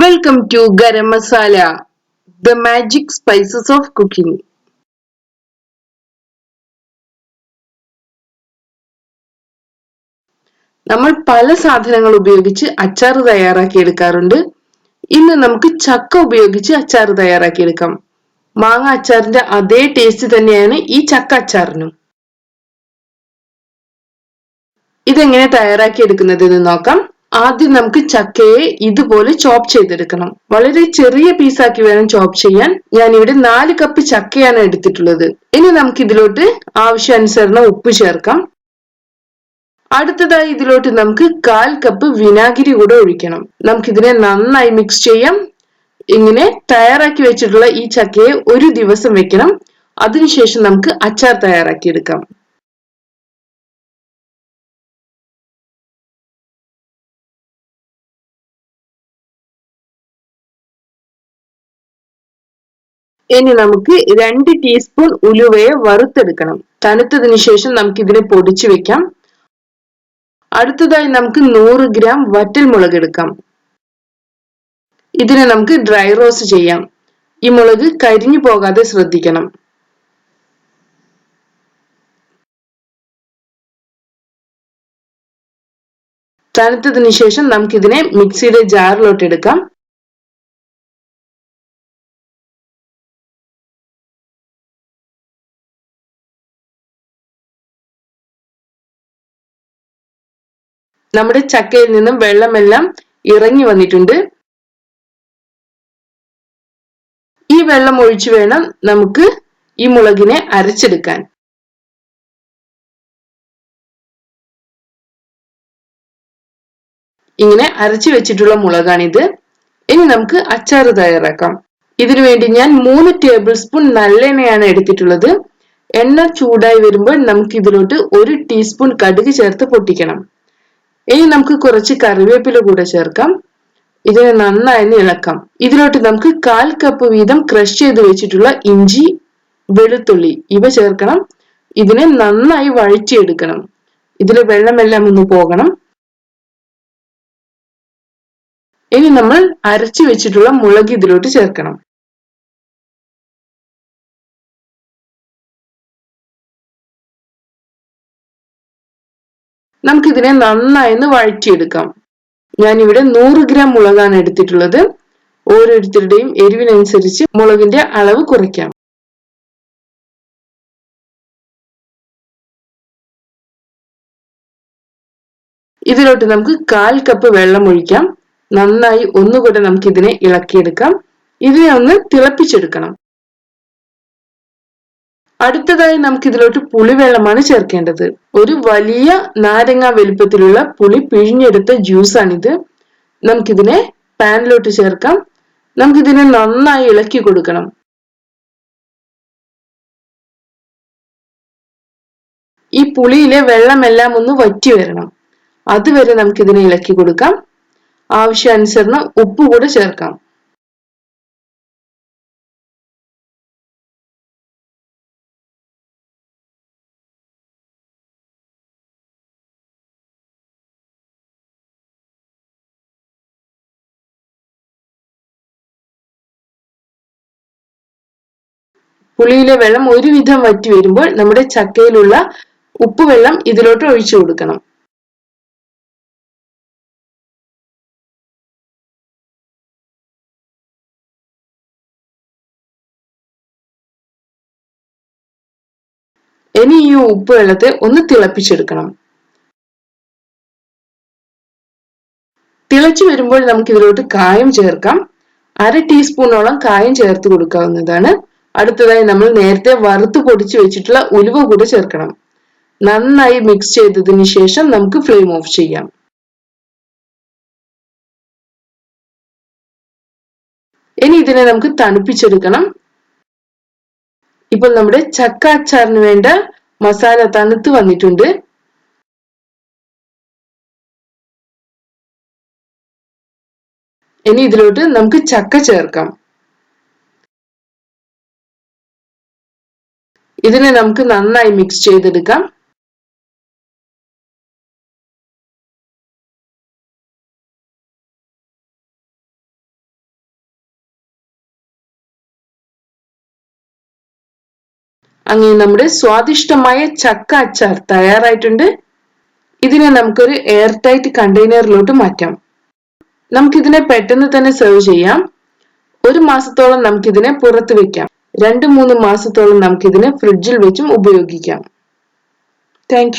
Welcome to Garam Masala the magic spices of cooking നമ്മൾ പല സാധനങ്ങൾ ഉപയോഗിച്ച് അച്ചാർ തയ്യാറാക്കി എടുക്കാറുണ്ട്. ഇന്ന് നമുക്ക് ചക്ക ഉപയോഗിച്ച് അച്ചാർ തയ്യാറാക്കി എടുക്കാം. മാങ്ങ അച്ചാറിന്റെ അതേ ടേസ്റ്റ് തന്നെയാണ് ഈ ചക്ക അച്ചാറിനും. ഇതെങ്ങനെ തയ്യാറാക്കി എടുക്കുന്നത് എന്ന് നോക്കാം. ആദ്യം നമുക്ക് ചക്കയെ ഇതുപോലെ ചോപ്പ് ചെയ്തെടുക്കണം. വളരെ ചെറിയ പീസാക്കി വേണം ചോപ്പ് ചെയ്യാൻ. ഞാൻ ഇവിടെ നാല് കപ്പ് ചക്കയാണ് എടുത്തിട്ടുള്ളത്. ഇനി നമുക്ക് ഇതിലോട്ട് ആവശ്യാനുസരണം ഉപ്പ് ചേർക്കാം. അടുത്തതായി ഇതിലോട്ട് നമുക്ക് കാൽ കപ്പ് വിനാഗിരി കൂടെ ഒഴിക്കണം. നമുക്കിതിനെ നന്നായി മിക്സ് ചെയ്യാം. ഇങ്ങനെ തയ്യാറാക്കി വെച്ചിട്ടുള്ള ഈ ചക്കയെ ഒരു ദിവസം വെക്കണം. അതിനുശേഷം നമുക്ക് അച്ചാർ തയ്യാറാക്കി എടുക്കാം ഇനി നമുക്ക് രണ്ട് ടീസ്പൂൺ ഉലുവയെ വറുത്തെടുക്കണം. തണുത്തതിന് ശേഷം നമുക്ക് ഇതിനെ പൊടിച്ചു വെക്കാം. അടുത്തതായി നമുക്ക് നൂറ് ഗ്രാം വറ്റൽ മുളക് എടുക്കാം. ഇതിനെ നമുക്ക് ഡ്രൈ റോസ്റ്റ് ചെയ്യാം. ഈ മുളക് കരിഞ്ഞു പോകാതെ ശ്രദ്ധിക്കണം. തണുത്തതിന് ശേഷം നമുക്കിതിനെ മിക്സിയുടെ ജാറിലോട്ട് എടുക്കാം. നമ്മുടെ ചക്കയിൽ നിന്നും വെള്ളമെല്ലാം ഇറങ്ങി വന്നിട്ടുണ്ട്. ഈ വെള്ളം ഒഴിച്ചു വേണം നമുക്ക് ഈ മുളകിനെ അരച്ചെടുക്കാൻ. ഇങ്ങനെ അരച്ചു വെച്ചിട്ടുള്ള മുളകാണിത്. ഇനി നമുക്ക് അച്ചാർ തയ്യാറാക്കാം. ഇതിനു വേണ്ടി ഞാൻ മൂന്ന് ടേബിൾ സ്പൂൺ നല്ലെണ്ണയാണ് എടുത്തിട്ടുള്ളത്. എണ്ണ ചൂടായി വരുമ്പോൾ നമുക്ക് ഇതിലോട്ട് ഒരു ടീസ്പൂൺ കടുക് ചേർത്ത് പൊട്ടിക്കണം. ഇനി നമുക്ക് കുറച്ച് കറിവേപ്പില കൂടെ ചേർക്കാം. ഇതിനെ നന്നായി ഇളക്കാം. ഇതിലോട്ട് നമുക്ക് കാൽ കപ്പ് വീതം ക്രഷ് ചെയ്ത് വെച്ചിട്ടുള്ള ഇഞ്ചി വെളുത്തുള്ളി ഇവ ചേർക്കണം. ഇതിനെ നന്നായി വഴറ്റിയെടുക്കണം. ഇതിലെ വെള്ളമെല്ലാം ഒന്ന് പോകണം. ഇനി നമ്മൾ അരച്ചു വെച്ചിട്ടുള്ള മുളക് ഇതിലോട്ട് ചേർക്കണം. നമുക്കിതിനെ നന്നായി ഒന്ന് വഴറ്റിയെടുക്കാം. ഞാനിവിടെ നൂറ് ഗ്രാം മുളകാണ് എടുത്തിട്ടുള്ളത്. ഓരോരുത്തരുടെയും എരിവിനനുസരിച്ച് മുളകിന്റെ അളവ് കുറയ്ക്കാം. ഇതിലോട്ട് നമുക്ക് കാൽ കപ്പ് വെള്ളം ഒഴിക്കാം. നന്നായി ഒന്നുകൂടെ നമുക്കിതിനെ ഇളക്കിയെടുക്കാം. ഇതിനെ ഒന്ന് തിളപ്പിച്ചെടുക്കണം. അടുത്തതായി നമുക്ക് ഇതിലോട്ട് പുളിവെള്ളമാണ് ചേർക്കേണ്ടത്. ഒരു വലിയ നാരങ്ങ വലുപ്പത്തിലുള്ള പുളി പിഴിഞ്ഞെടുത്ത ജ്യൂസാണിത്. നമുക്കിതിനെ പാനിലോട്ട് ചേർക്കാം. നമുക്കിതിനെ നന്നായി ഇളക്കി കൊടുക്കണം. ഈ പുളിയിലെ വെള്ളമെല്ലാം ഒന്ന് വറ്റി വരണം. അതുവരെ നമുക്കിതിനെ ഇളക്കി കൊടുക്കാം. ആവശ്യാനുസരണം ഉപ്പ് കൂടെ ചേർക്കാം. പുളിയിലെ വെള്ളം ഒരുവിധം വറ്റി വരുമ്പോൾ നമ്മുടെ ചക്കയിലുള്ള ഉപ്പുവെള്ളം ഇതിലോട്ട് ഒഴിച്ചു കൊടുക്കണം. ഇനി ഈ ഉപ്പ് വെള്ളത്തെ ഒന്ന് തിളപ്പിച്ചെടുക്കണം. തിളച്ചു വരുമ്പോൾ നമുക്ക് ഇതിലോട്ട് കായം ചേർക്കാം. അര ടീസ്പൂണോളം കായം ചേർത്ത് കൊടുക്കാവുന്നതാണ്. അടുത്തതായി നമ്മൾ നേരത്തെ വറുത്ത് പൊടിച്ചു വെച്ചിട്ടുള്ള ഉലുവ കൂടെ ചേർക്കണം. നന്നായി മിക്സ് ചെയ്തതിന് ശേഷം നമുക്ക് ഫ്ലെയിം ഓഫ് ചെയ്യാം. ഇനി ഇതിനെ നമുക്ക് തണുപ്പിച്ചെടുക്കണം. ഇപ്പോൾ നമ്മുടെ ചക്ക അച്ചാറിന് വേണ്ട മസാല തണുത്ത് വന്നിട്ടുണ്ട്. ഇനി ഇതിലോട്ട് നമുക്ക് ചക്ക ചേർക്കാം. ഇതിനെ നമുക്ക് നന്നായി മിക്സ് ചെയ്തെടുക്കാം. അങ്ങനെ നമ്മുടെ സ്വാദിഷ്ടമായ ചക്ക അച്ചാർ തയ്യാറായിട്ടുണ്ട്. ഇതിനെ നമുക്കൊരു എയർ ടൈറ്റ് കണ്ടെയ്നറിലോട്ട് മാറ്റാം. നമുക്കിതിനെ പെട്ടെന്ന് തന്നെ സെർവ് ചെയ്യാം. ഒരു മാസത്തോളം നമുക്കിതിനെ പുറത്ത് വെക്കാം. രണ്ട് മൂന്ന് മാസത്തോളം നമുക്കിതിനെ ഫ്രിഡ്ജിൽ വെച്ചും ഉപയോഗിക്കാം. താങ്ക്